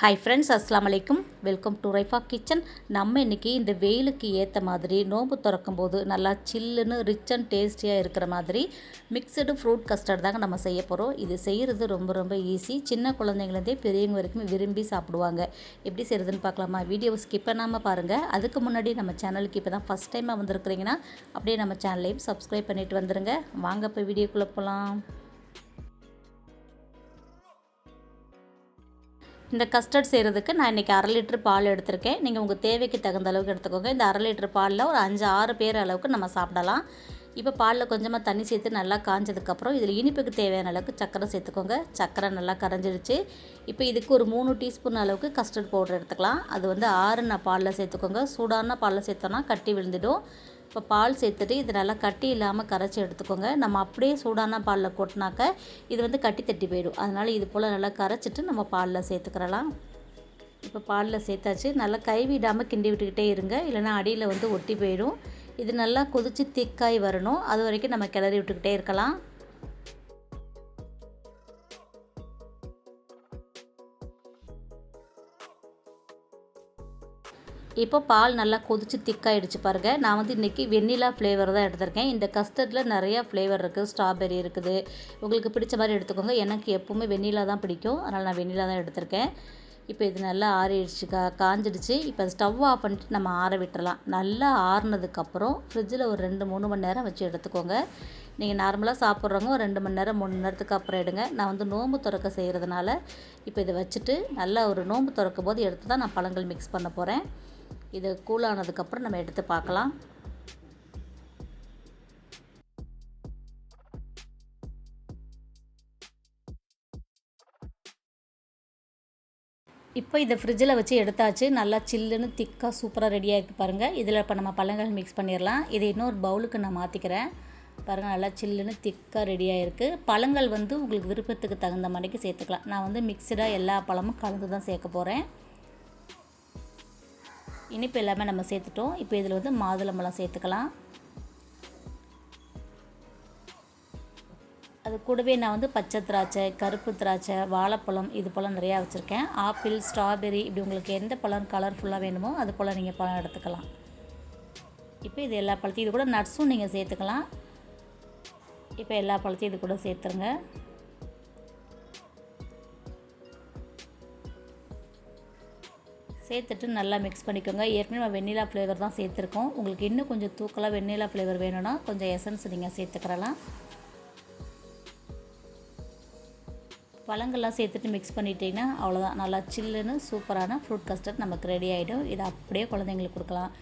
Hi friends அஸ்லாம் வலைக்கும் welcome to Raifa kitchen நம்ம இன்றைக்கி இந்த வெயிலுக்கு ஏற்ற மாதிரி நோம்பு திறக்கும் போது நல்லா சில்லுன்னு ரிச் அண்ட் டேஸ்டியாக இருக்கிற மாதிரி மிக்சடு ஃப்ரூட் கஸ்டர்ட் தாங்க நம்ம செய்ய போகிறோம் இது செய்கிறது ரொம்ப ரொம்ப ஈஸி சின்ன குழந்தைங்களதே பெரியவங்க வரைக்கும் விரும்பி சாப்பிடுவாங்க. எப்படி செய்கிறதுன்னு பார்க்கலாமா? வீடியோவை ஸ்கிப் பண்ணாமல் பாருங்கள் அதுக்கு முன்னாடி நம்ம சேனலுக்கு இப்போ தான் ஃபஸ்ட் டைமாக வந்திருக்கிறீங்கன்னா அப்படியே நம்ம சேனலையும் சப்ஸ்கிரைப் பண்ணிவிட்டு வந்துடுங்க வாங்க இப்போ வீடியோக்குள்ளே போகலாம் இந்த கஸ்டர்ட் செய்கிறதுக்கு நான் இன்றைக்கி அரை லிட்டர் பால் எடுத்திருக்கேன். நீங்கள் உங்கள் தேவைக்கு தகுந்த அளவுக்கு எடுத்துக்கோங்க. இந்த அரை லிட்டர் பாலில் ஒரு அஞ்சு ஆறு பேர் அளவுக்கு நம்ம சாப்பிடலாம். இப்போ பாலில் கொஞ்சமாக தண்ணி சேர்த்து நல்லா காஞ்சதுக்கப்புறம் இதில் இனிப்புக்கு தேவையான அளவுக்கு சக்கரை சேர்த்துக்கோங்க. சக்கரை நல்லா கரைஞ்சிடுச்சு. இப்போ இதுக்கு ஒரு மூணு டீஸ்பூன் அளவுக்கு கஸ்டர்ட் பவுடர் எடுத்துக்கலாம். அது வந்து ஆறுன பாலில் சேர்த்துக்கோங்க. சூடான பாலில் சேர்த்தோன்னா கட்டி விழுந்துடும். இப்போ பால் சேர்த்துட்டு இது நல்லா கட்டி இல்லாமல் கரைச்சி எடுத்துக்கோங்க. நம்ம அப்படியே சூடான பாலில் கொட்டினாக்க இது வந்து கட்டி தட்டி போயிடும். அதனால் இது போல் நல்லா கரைச்சிட்டு நம்ம பாலில் சேர்த்துக்கிறலாம். இப்போ பாலில் சேர்த்தாச்சு. நல்லா கைவிடாமல் கிண்டி விட்டுக்கிட்டே இருங்க. இல்லைனா அடியில் வந்து ஒட்டி போயிடும். இது நல்லா கொதித்து திக்காய் வரணும். அது வரைக்கும் நம்ம கிளறி விட்டுக்கிட்டே இருக்கலாம். இப்போ பால் நல்லா கொதித்து திக்காயிடுச்சு பாருங்கள் நான் வந்து இன்றைக்கி வெண்ணிலா ஃப்ளேவர் தான் எடுத்திருக்கேன். இந்த கஸ்டர்டில் நிறையா ஃப்ளேவர் இருக்குது ஸ்ட்ராபெரி இருக்குது. உங்களுக்கு பிடிச்ச மாதிரி எடுத்துக்கோங்க. எனக்கு எப்போவுமே வெண்ணிலா தான் பிடிக்கும். அதனால் நான் வெண்ணிலா தான் எடுத்திருக்கேன். இப்போ இது நல்லா ஆறிடுச்சு கா காஞ்சிடுச்சு. இப்போ ஸ்டவ் ஆஃப் பண்ணிட்டு நம்ம ஆற விட்டுறலாம். நல்லா ஆறுனதுக்கப்புறம் ஃப்ரிட்ஜில் ஒரு ரெண்டு மூணு மணி நேரம் வச்சு எடுத்துக்கோங்க. நீங்கள் நார்மலாக சாப்பிட்றவங்க ஒரு ரெண்டு மணி நேரம் மூணு நேரத்துக்கு அப்புறம் எடுங்க. நான் வந்து நோம்பு திறக்க செய்கிறதுனால இப்போ இதை வச்சுட்டு நல்லா ஒரு நோம்பு திறக்கும் போது எடுத்து தான் நான் பழங்கள் மிக்ஸ் பண்ண போகிறேன் இது கூலானதுக்கப்புறம் நம்ம எடுத்து பார்க்கலாம். இப்போ இதை ஃப்ரிட்ஜில் வச்சு எடுத்தாச்சு. நல்லா சில்லுன்னு திக்காக சூப்பராக ரெடியாக இருக்குது பாருங்கள் இதில் இப்போ நம்ம பழங்கள் மிக்ஸ் பண்ணிடலாம். இதை இன்னொரு பவுலுக்கு நான் மாற்றிக்கிறேன் பாருங்கள் நல்லா சில்லுன்னு திக்காக ரெடியாக இருக்குது பழங்கள் வந்து உங்களுக்கு விருப்பத்துக்கு தகுந்த மாதிரிக்கு சேர்த்துக்கலாம். நான் வந்து மிக்சடாக எல்லா பழமும் கலந்து தான் சேர்க்க போகிறேன் இனிப்பு எல்லாமே நம்ம சேர்த்துட்டோம். இப்போ இதில் வந்து மாதுளம்பழம் சேர்த்துக்கலாம். அது கூடவே நான் வந்து பச்சை திராட்சை கருப்பு திராட்சை வாழைப்பழம் இது போல் நிறையா வச்சுருக்கேன். ஆப்பிள் ஸ்ட்ராபெரி இப்படி உங்களுக்கு எந்த பழம் கலர்ஃபுல்லாக வேணுமோ அது போல் நீங்கள் பழம் எடுத்துக்கலாம். இப்போ இது எல்லா பழத்தையும் இது கூட நட்ஸும் நீங்கள் சேர்த்துக்கலாம். இப்போ எல்லா பழத்தையும் இது கூட சேர்த்துருங்க. சேர்த்துட்டு நல்லா மிக்ஸ் பண்ணிக்கோங்க. ஏற்கனவே நம்ம வெண்ணிலா ஃப்ளேவர் தான் சேர்த்துருக்கோம். உங்களுக்கு இன்னும் கொஞ்சம் தூக்கலாக வெண்ணிலா ஃப்ளேவர் வேணும்னா கொஞ்சம் எசன்ஸ் நீங்கள் சேர்த்துக்கிறலாம். பழங்கள்லாம் சேர்த்துட்டு மிக்ஸ் பண்ணிட்டீங்கன்னா அவ்வளோதான் நல்லா சில்லுன்னு சூப்பரான ஃப்ரூட் கஸ்டர்ட் நமக்கு ரெடி ஆகிடும் இதை அப்படியே குழந்தைங்களுக்கு கொடுக்கலாம்.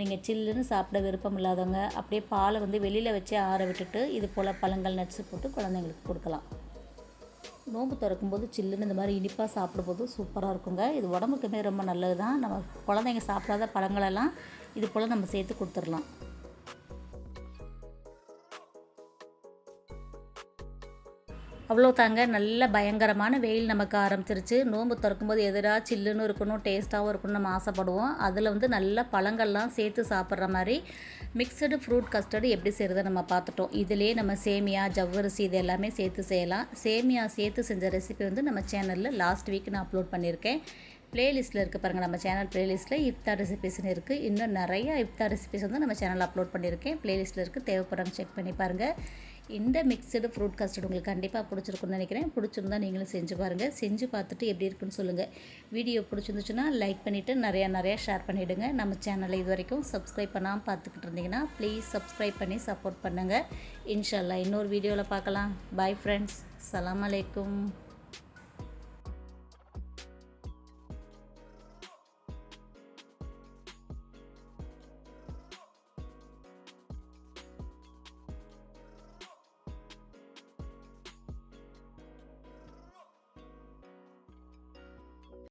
நீங்கள் சில்லுன்னு சாப்பிட விருப்பம் இல்லாதவங்க அப்படியே பாலை வந்து வெளியில் வச்சு ஆற விட்டுட்டு இது போல் பழங்கள் நட்ஸ் போட்டு குழந்தைங்களுக்கு கொடுக்கலாம். நோம்பு திறக்கும்போது சில்லுன்னு இந்த மாதிரி இனிப்பாக சாப்பிடும்போது சூப்பராக இருக்குங்க. இது உடம்புக்குமே ரொம்ப நல்லது தான் நம்ம குழந்தைங்க சாப்பிடாத பழங்களெல்லாம் இது போல் நம்ம சேர்த்து கொடுத்துடலாம். அவ்வளோ தாங்க. நல்ல பயங்கரமான வெயில் நமக்கு ஆரம்பிச்சிருச்சு. நோம்பு திறக்கும்போது எதிராக சில்லுன்னு இருக்கணும் டேஸ்ட்டாகவும் இருக்கணும்னு நம்ம ஆசைப்படுவோம். அதில் வந்து நல்ல பழங்கள்லாம் சேர்த்து சாப்பிட்ற மாதிரி மிக்சடு ஃப்ரூட் கஸ்டர்டு எப்படி செய்கிறத நம்ம பார்த்துட்டோம். இதிலே நம்ம சேமியா ஜவ்வரிசி இது எல்லாமே சேர்த்து செய்யலாம். சேமியா சேர்த்து செஞ்ச ரெசிபி வந்து நம்ம சேனலில் லாஸ்ட் வீக் நான் அப்லோட் பண்ணியிருக்கேன். ப்ளேலிஸ்ட்டில் இருக்குது பாருங்கள் நம்ம சேனல் ப்ளேலிஸ்ட்டில் இஃப்தார் ரெசிபிஸ்னு இருக்குது இன்னும் நிறையா இஃப்தார் ரெசிபிஸ் வந்து நம்ம சேனலில் அப்லோட் பண்ணியிருக்கேன். ப்ளேலிஸ்ட்டில் இருக்குது தேவைப்படுறாங்க செக் பண்ணி பாருங்கள் இந்த மிக்சடு ஃப்ரூட் கஸ்டர்ட் உங்களுக்கு கண்டிப்பாக பிடிச்சிருக்குன்னு நினைக்கிறேன். பிடிச்சிருந்தா நீங்களும் செஞ்சு பாருங்கள் செஞ்சு பார்த்துட்டு எப்படி இருக்குன்னு சொல்லுங்கள் வீடியோ பிடிச்சிருந்துச்சுன்னா லைக் பண்ணிவிட்டு நிறையா நிறையா ஷேர் பண்ணிவிடுங்க நம்ம சேனலை இது வரைக்கும் சப்ஸ்கிரைப் பண்ணாமல் பார்த்துக்கிட்டு இருந்தீங்கன்னா ப்ளீஸ் சப்ஸ்கிரைப் பண்ணி சப்போர்ட் பண்ணுங்கள் இன்ஷால்லா இன்னொரு வீடியோவில் பார்க்கலாம். பாய் ஃப்ரெண்ட்ஸ் சலாம் அலைக்கும்